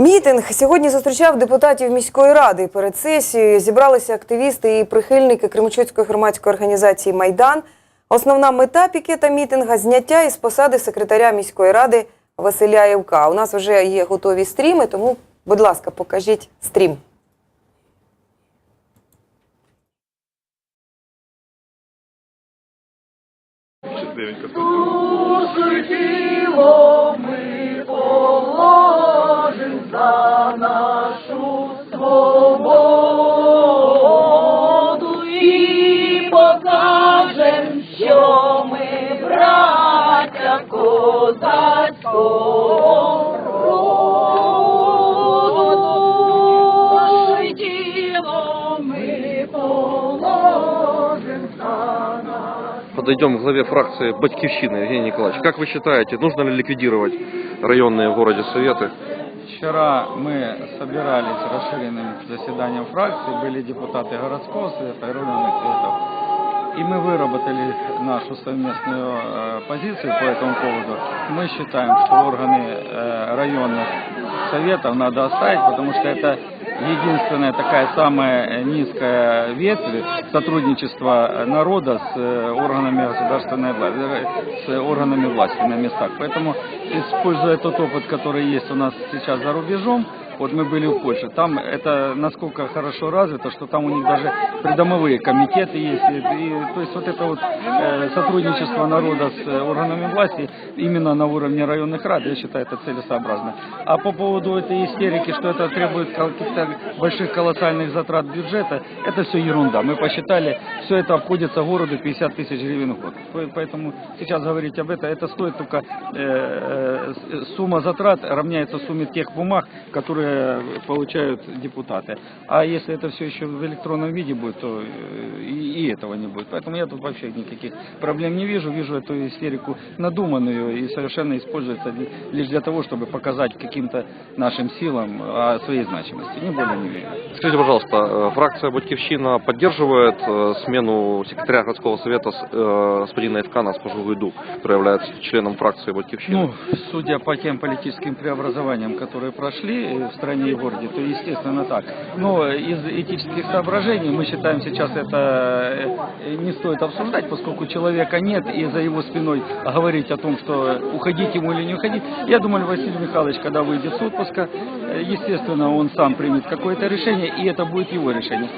Мітинг сьогодні зустрічав депутатів міської ради. Перед сесією зібралися активісти і прихильники Кременчуцької громадської організації Майдан. Основна мета пікета мітинга зняття із посади секретаря міської ради Василя Євка. У нас вже є готові стріми, тому, будь ласка, покажіть стрім. Чотиренько. Подойдем к главе фракции Батьковщины, Евгений Николаевич. Как вы считаете, нужно ли ликвидировать районные в городе советы? Вчера мы собирались расширенным заседанием фракции, были депутаты городского совета и районных советов. И мы выработали нашу совместную э, позицию по этому поводу. Мы считаем, что органы э, районных советов надо оставить, потому что это единственная такая самая низкая ветвь сотрудничества народа с э, органами государственной власти, с органами власти на местах. Поэтому, используя тот опыт, который есть у нас сейчас за рубежом, вот мы были в Польше, там это насколько хорошо развито, что там у них даже придомовые комитеты есть. И, и, то есть вот это вот э, сотрудничество народа с э, органами власти именно на уровне районных рад, я считаю, это целесообразно. А по поводу этой истерики, что это требует каких-то больших колоссальных затрат бюджета, это все ерунда. Мы посчитали, все это обходится городу 50 тысяч гривен в год. По- Поэтому сейчас говорить об этом, это стоит только э, э, с- сумма затрат равняется сумме тех бумаг, которые получают депутаты. А если это все еще в электронном виде будет, то э, и, и этого не будет. Поэтому я тут вообще никаких проблем не вижу. Вижу эту истерику надуманную и совершенно используется ли- лишь для того, чтобы показать каким-то нашим силам о своей значимости. Не более, не менее. Скажите, пожалуйста, э, фракция Батьковщина поддерживает э, смену секретаря городского совета с- э, господина Эвкана Спожугуйду, который является членом фракции Батьковщины? Ну, судя по тем политическим преобразованиям, которые прошли э, стране и городе, то естественно так. Но из этических соображений мы считаем сейчас это э, не стоит обсуждать, поскольку человека нет, и за его спиной говорить о том, что уходить ему или не уходить. Я думаю, Василий Михайлович, когда выйдет с отпуска, э, естественно, он сам примет какое-то решение, и это будет его решение.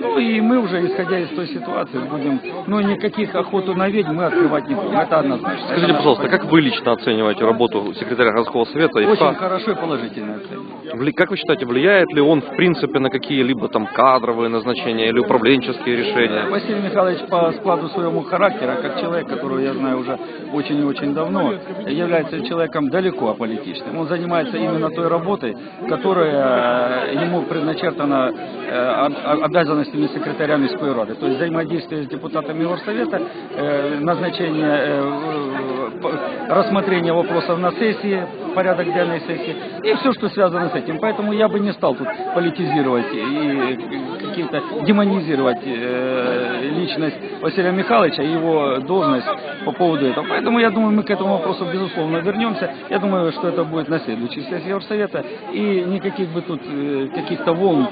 Ну и мы уже, исходя из той ситуации, будем, ну никаких охоту на ведьм мы открывать не будем, это однозначно. Скажите, Это пожалуйста, как вы лично оцениваете работу секретаря городского совета? Очень хорошо и положительно оцениваю. Как вы считаете, влияет ли он в принципе на какие-либо там кадровые назначения или управленческие решения? Василий Михайлович по складу своему характера, как человек, которого я знаю уже очень и очень давно, является человеком далеко аполитичным. Он занимается именно той работой, которая э, ему предначертана э, об- обязанностями секретаря міської ради. То есть взаимодействие с депутатами горсовета, э, назначение, э, п- рассмотрение вопросов на сессии, порядок денной сессии и все, что связано с этим. Поэтому я бы не стал тут политизировать и каким-то демонизировать э, личность Василия Михайловича и его должность по поводу этого. Поэтому я думаю, мы к этому вопросу безусловно вернемся. Я думаю, что это будет на следующей сессии Горсовета и никаких бы тут э, каких-то волн,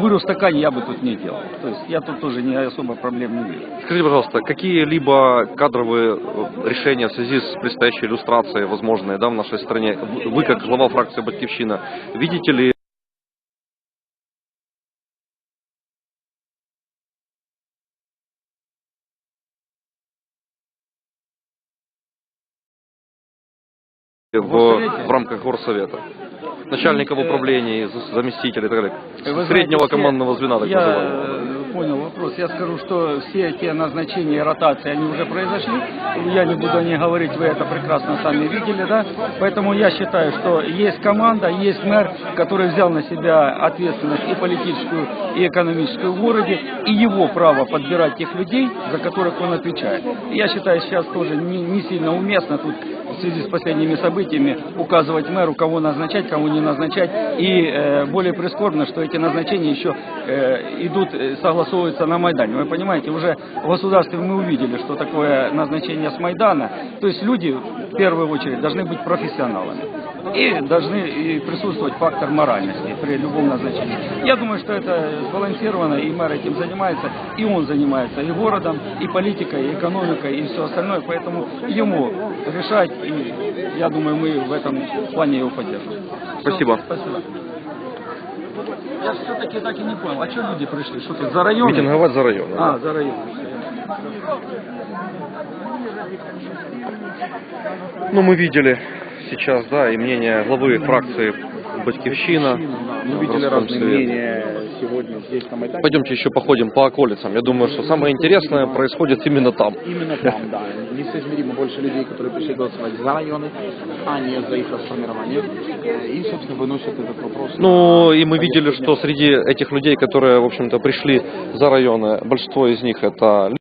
бурю в стакане я бы тут не делал. То есть я тут тоже не особо проблем не вижу. Скажите, пожалуйста, какие-либо кадровые э, решения в связи с предстоящей иллюстрацией, возможные, да, в нашей стране, вы- вы как глава фракции Батьковщина, видите ли в, в рамках горсовета? Начальников Э, управления, з- заместителей и так далее. Вы Среднего командного звена, так я называемого. э, понял вопрос. Я скажу, что все те назначения и ротации, они уже произошли. Я не буду о них говорить, вы это прекрасно сами видели, да? Поэтому я считаю, что есть команда, есть мэр, который взял на себя ответственность и политическую, и экономическую в городе, и его право подбирать тех людей, за которых он отвечает. Я считаю, сейчас тоже не, не сильно уместно тут в связи с последними событиями указывать мэру, кого назначать, кого не назначать. И э, более прискорбно, что эти назначения еще э, идут, э, согласовываются на Майдане. Вы понимаете, уже в государстве мы увидели, что такое назначение с Майдана. То есть люди в первую очередь должны быть профессионалами. И должны и присутствовать фактор моральности при любом назначении. Я думаю, что это сбалансировано, и мэр этим занимается, и он занимается и городом, и политикой, и экономикой, и все остальное. Поэтому ему решать, и я думаю, мы в этом плане его поддержим. Спасибо. Спасибо. Я все-таки так и не понял, а что люди пришли? Что тут, за район? Митинговать за район. А, за район. Ну, мы видели сейчас, да, и мнение главы фракции Батькивщина. Мы видели разные мнения сегодня здесь на Майдане. Пойдемте еще походим по околицам. Я думаю, что самое интересное происходит именно там. Именно там, да. Несоизмеримо больше людей, которые пришли голосовать за районы, а не за их расформирование. И, собственно, выносят этот вопрос. Ну, и мы видели, что среди этих людей, которые, в общем-то, пришли за районы, большинство из них это